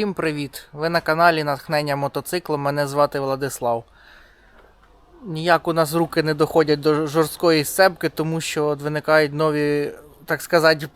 Всім привіт! Ви на каналі Натхнення мотоциклом. Мене звати Владислав. Ніяк у нас руки не доходять до жорсткої сцепки, тому що от виникають нові, так сказати,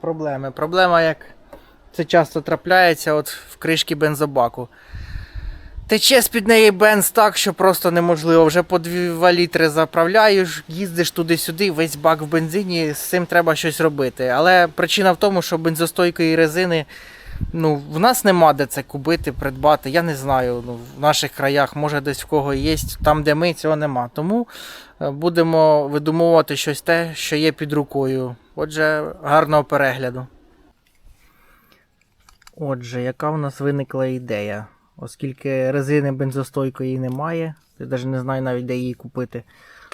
проблеми. Проблема, як це часто трапляється, от в кришки бензобаку. Тече з-під неї бенз так, що просто неможливо. Вже по 2 літри заправляєш, їздиш туди-сюди, весь бак в бензині, з цим треба щось робити. Але причина в тому, що бензостойкої резини ну, в нас нема де це купити, придбати. Я не знаю. Ну, в наших краях, може десь в кого є, там, де ми, цього нема. Тому е, будемо видумувати щось те, що є під рукою. Отже, гарного перегляду. Отже, яка в нас виникла ідея? Оскільки резини бензостойкої немає, я навіть не знаю навіть де її купити.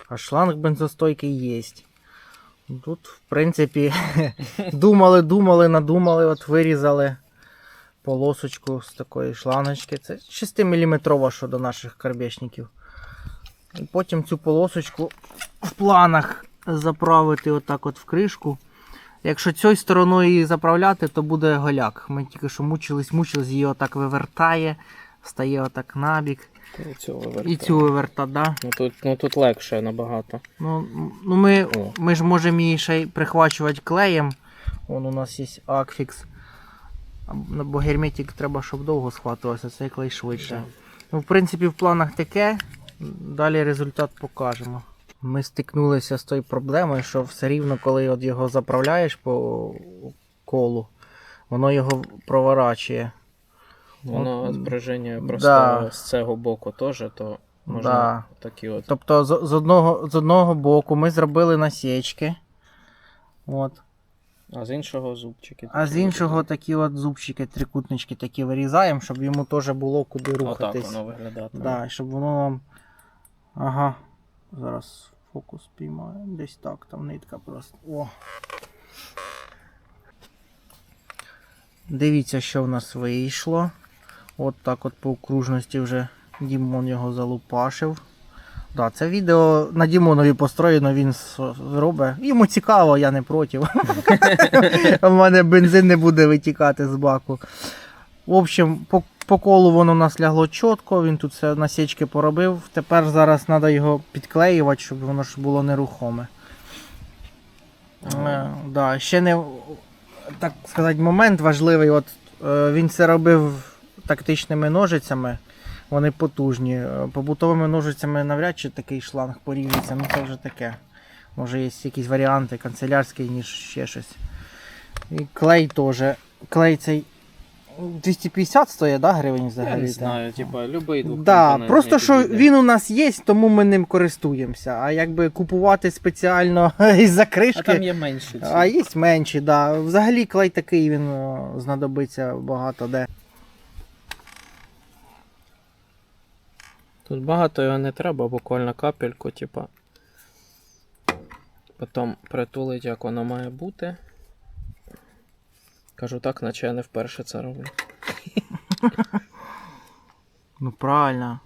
А шланг бензостойкий є. Тут, в принципі, думали, думали, надумали, от вирізали полосочку з такої шланочки. Це 6-мм що до наших карбешників. І потім цю полосочку в планах заправити отак от в кришку. Якщо цією стороною її заправляти, то буде голяк. Ми тільки що мучились, мучились, її отак вивертає, стає отак набік. І цю І цю виверта, да? Ну тут, ну тут легше набагато. Ну, ну ми, О. ми ж можемо її ще й прихвачувати клеєм. Вон у нас є акфікс. Бо герметик треба, щоб довго схватувався, цей клей швидше. Ну, в принципі, в планах таке. Далі результат покажемо. Ми стикнулися з тою проблемою, що все рівно, коли от його заправляєш по колу, воно його проворачує. Воно От, збереження просто да. з цього боку теж, то можна Да. такі от. Тобто з, з, одного, з одного боку ми зробили насічки. От. А з іншого зубчики. А з іншого такі от зубчики, трикутнички такі вирізаємо, щоб йому теж було куди Отак рухатись. воно виглядатиме. Да, щоб воно нам. Ага. Зараз фокус піймає. Десь так, там нитка просто. О. Дивіться, що в нас вийшло. От так от по окружності вже Дімон його залупашив. Да, це відео на Дімонові построєно, він зробить. Йому цікаво, я не проти. У мене бензин не буде витікати з баку. В общем, по, по колу воно у нас лягло чітко, він тут все насічки поробив. Тепер зараз треба його підклеювати, щоб воно ж було нерухоме. Е, да, ще не так сказати, момент важливий. От, е, він це робив тактичними ножицями. Вони потужні. Е, Побутовими ножицями навряд чи такий шланг порівнюється, ну це вже таке. Може є якісь варіанти, канцелярський, ніж ще щось. І клей теж. Клей цей 250 стоїть, да, гривень Я взагалі? не знаю, типа, любий Да, просто що підійде. він у нас є, тому ми ним користуємося. А якби купувати спеціально із-за А там є менші. ці. А є менші, да. Взагалі клей такий він знадобиться багато де. Тут багато його не треба, буквально капельку, типа. Потім притулить, як воно має бути. Кажу так, наче я не вперше це роблю. Ну правильно.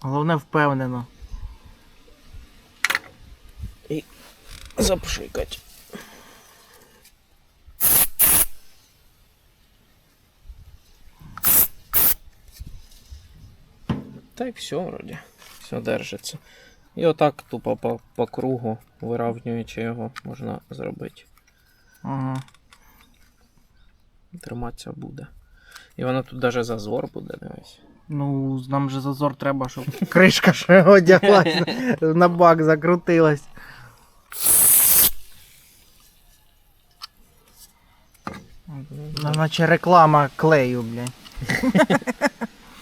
Головне впевнено. І Запшикать. Так, все вроді. Все держиться. І отак тупо по, по кругу, виравнюючи його, можна зробити. Ага. Триматися буде. І воно тут навіть зазор буде, дивись. Ну, нам же зазор треба, щоб кришка ще одяглась, на бак закрутилась. Ну, Наче реклама клею, блядь.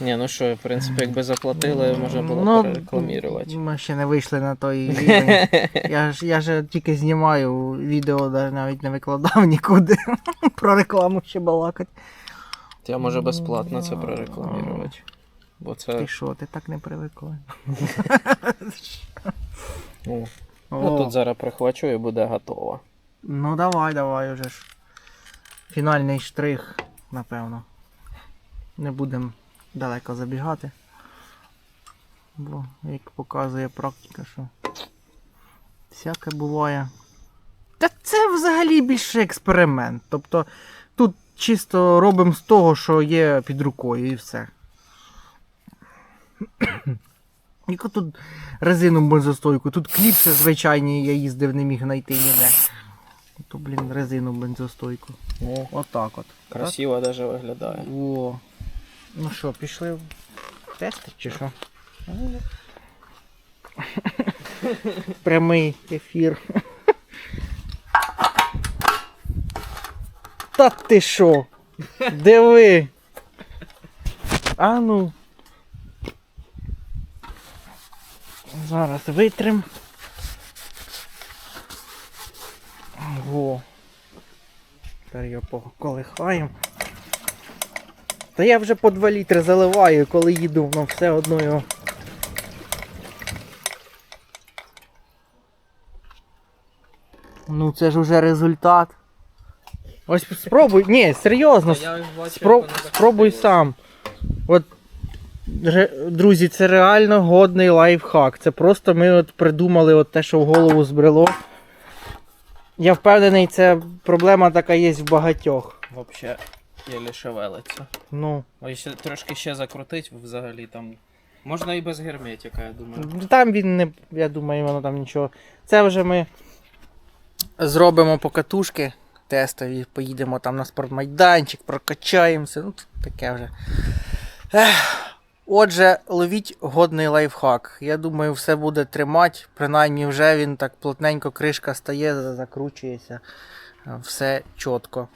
Ні, ну що, в принципі, якби заплатили, можна було Ну, перерекламувати. Ми ще не вийшли на той рівень. Я ж, я ж тільки знімаю відео, навіть не викладав нікуди. Про рекламу ще балакать. Я може безплатно це прорекламувати. Бо це. Ти що, ти так не привикла? Ну, ну тут зараз прихвачу і буде готово. Ну давай, давай уже ж. Фінальний штрих, напевно. Не будемо далеко забігати. Бо, як показує практика, що всяке буває. Та це взагалі більше експеримент. Тобто тут чисто робимо з того, що є під рукою, і все. Яку тут резину бензостойку? Тут кліпси звичайні, я їздив, не міг знайти ніде. То, блін, резину бензостойку. О, Отак от. красиво даже виглядає. О. Ну що, пішли в тести чи що? Прямий ефір. Та ти що? Диви. А ну. Зараз витрим. Во. Тепер його поколихаємо. Та я вже по 2 літри заливаю, коли їду, воно все одно його. Ну це ж уже результат. Ось спробуй. Ні, серйозно. Спро... Спробуй сам. От, друзі, це реально годний лайфхак. Це просто ми от придумали от те, що в голову збрело. Я впевнений, це проблема така є в багатьох. Вообще єлі шевелиться. Ну. Якщо трошки ще закрутить, взагалі там. Можна і без герметика, я думаю. Там він не. Я думаю, воно там нічого. Це вже ми зробимо покатушки тестові, поїдемо там на спортмайданчик, прокачаємося. Ну, таке вже. Ех. Отже, ловіть годний лайфхак. Я думаю, все буде тримати. Принаймні вже він так плотненько кришка стає, закручується. Е, Все чітко.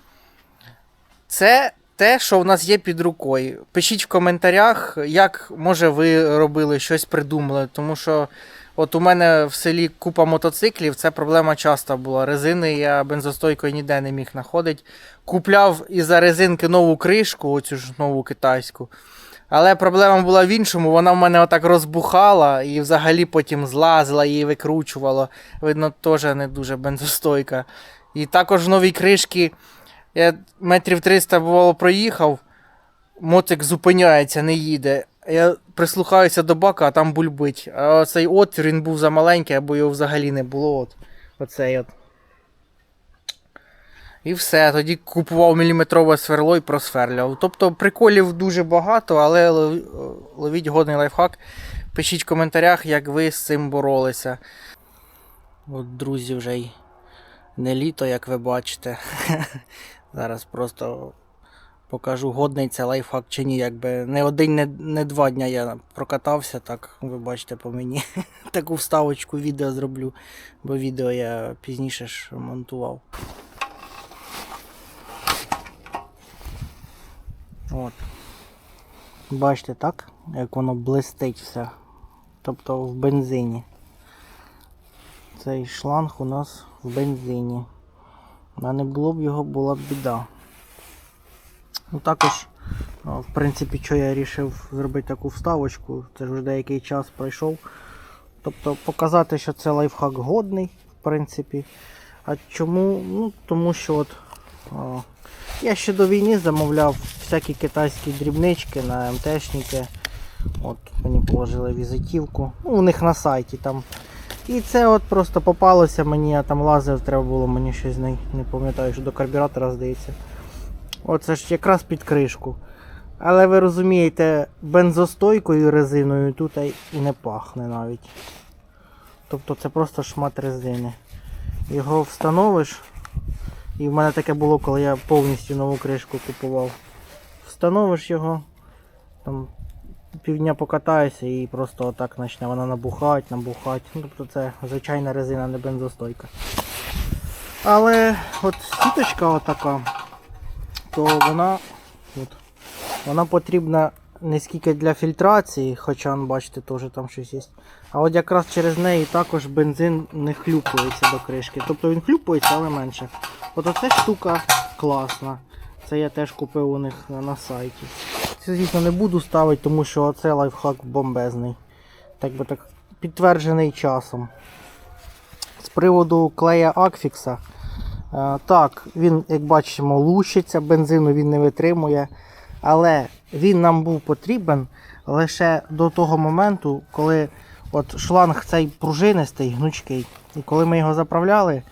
Це те, що в нас є під рукою. Пишіть в коментарях, як може ви робили щось придумали. Тому що от у мене в селі купа мотоциклів, це проблема часто була. Резини я бензостойкою ніде не міг знаходити. Купляв із-за резинки нову кришку, оцю ж нову китайську. Але проблема була в іншому, вона в мене отак розбухала і взагалі потім злазила, її викручувало. Видно, теж не дуже бензостойка. І також в новій кришки я метрів 300 бувало проїхав, мотик зупиняється, не їде. Я прислухаюся до бака, а там бульбить. А цей отвір він був замаленький, або його взагалі не було. От. Оцей от. І все, тоді купував міліметрове сверло і просверляв. Тобто приколів дуже багато, але лов- ловіть годний лайфхак. Пишіть в коментарях, як ви з цим боролися. От, друзі, вже й не літо, як ви бачите. Зараз просто покажу, годний це лайфхак чи ні. Якби не один, не, не два дня я прокатався, так ви бачите по мені. Таку вставочку відео зроблю, бо відео я пізніше ж монтував. От. Бачите, так? Як воно блистить все. Тобто в бензині. Цей шланг у нас в бензині. А не було б його, була б біда. Ну також, в принципі, що я вирішив зробити таку вставочку, це вже деякий час пройшов. Тобто показати, що це лайфхак годний, в принципі. А чому? Ну, тому що от а, я ще до війни замовляв всякі китайські дрібнички на МТшники. От мені положили візитівку. Ну, у них на сайті там. І це от просто попалося мені, я там лазив, треба було мені щось не, не пам'ятаю, що до карбюратора здається. Оце ж якраз під кришку. Але ви розумієте, бензостойкою резиною тут і не пахне навіть. Тобто це просто шмат резини. Його встановиш. І в мене таке було, коли я повністю нову кришку купував. Встановиш його, там півдня покатаюся і просто отак почне вона набухати, набухати. Ну, тобто це звичайна резина, не бензостойка. Але от сіточка отака, то вона, от, вона потрібна не скільки для фільтрації, хоча ну, бачите, теж там щось є. А от якраз через неї також бензин не хлюпується до кришки. Тобто він хлюпується, але менше. От оця штука класна. Це я теж купив у них на сайті. Це, звісно, не буду ставити, тому що це лайфхак бомбезний. Так би так підтверджений часом. З приводу клея Акфікса. Е, Так, він, як бачимо, лущиться, бензину він не витримує. Але він нам був потрібен лише до того моменту, коли от шланг цей пружинистий, гнучкий. І коли ми його заправляли,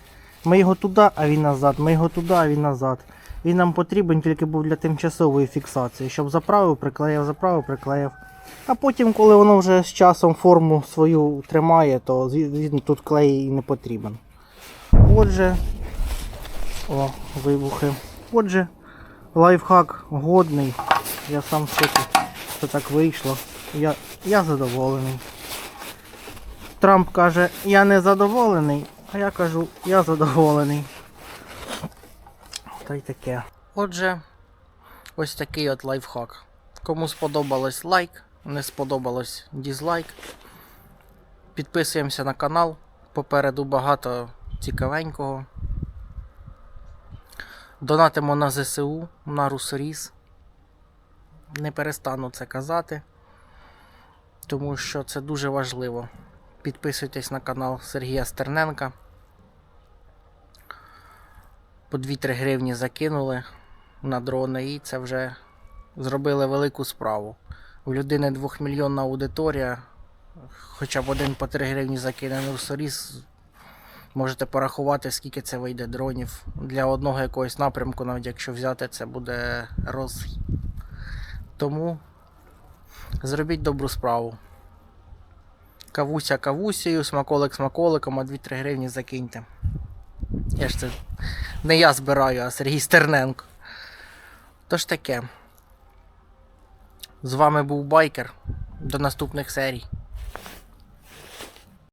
ми його туди, а він назад, ми його туди, а він назад. Він нам потрібен тільки був для тимчасової фіксації, щоб заправив, приклеїв, заправив, приклеїв. А потім, коли воно вже з часом форму свою тримає, то звісно тут клей і не потрібен. Отже, о, вибухи. Отже, лайфхак годний. Я сам в що так вийшло. Я, я задоволений. Трамп каже, я не задоволений, а я кажу, я задоволений. Та й таке. Отже, ось такий от лайфхак. Кому сподобалось лайк, не сподобалось дізлайк. Підписуємося на канал. Попереду багато цікавенького. Донатимо на ЗСУ, на Русоріс. Не перестану це казати, тому що це дуже важливо. Підписуйтесь на канал Сергія Стерненка. По 2-3 гривні закинули на дрони і це вже зробили велику справу. У людини 2-мільйонна аудиторія, хоча б один по 3 гривні закине на Русоріс, Можете порахувати, скільки це вийде дронів. Для одного якогось напрямку, навіть якщо взяти, це буде роз. Тому зробіть добру справу. Кавуся кавусею, смаколик смаколиком, а 2-3 гривні закиньте. Я ж це не я збираю, а Сергій Стерненко. Тож таке. З вами був Байкер. До наступних серій.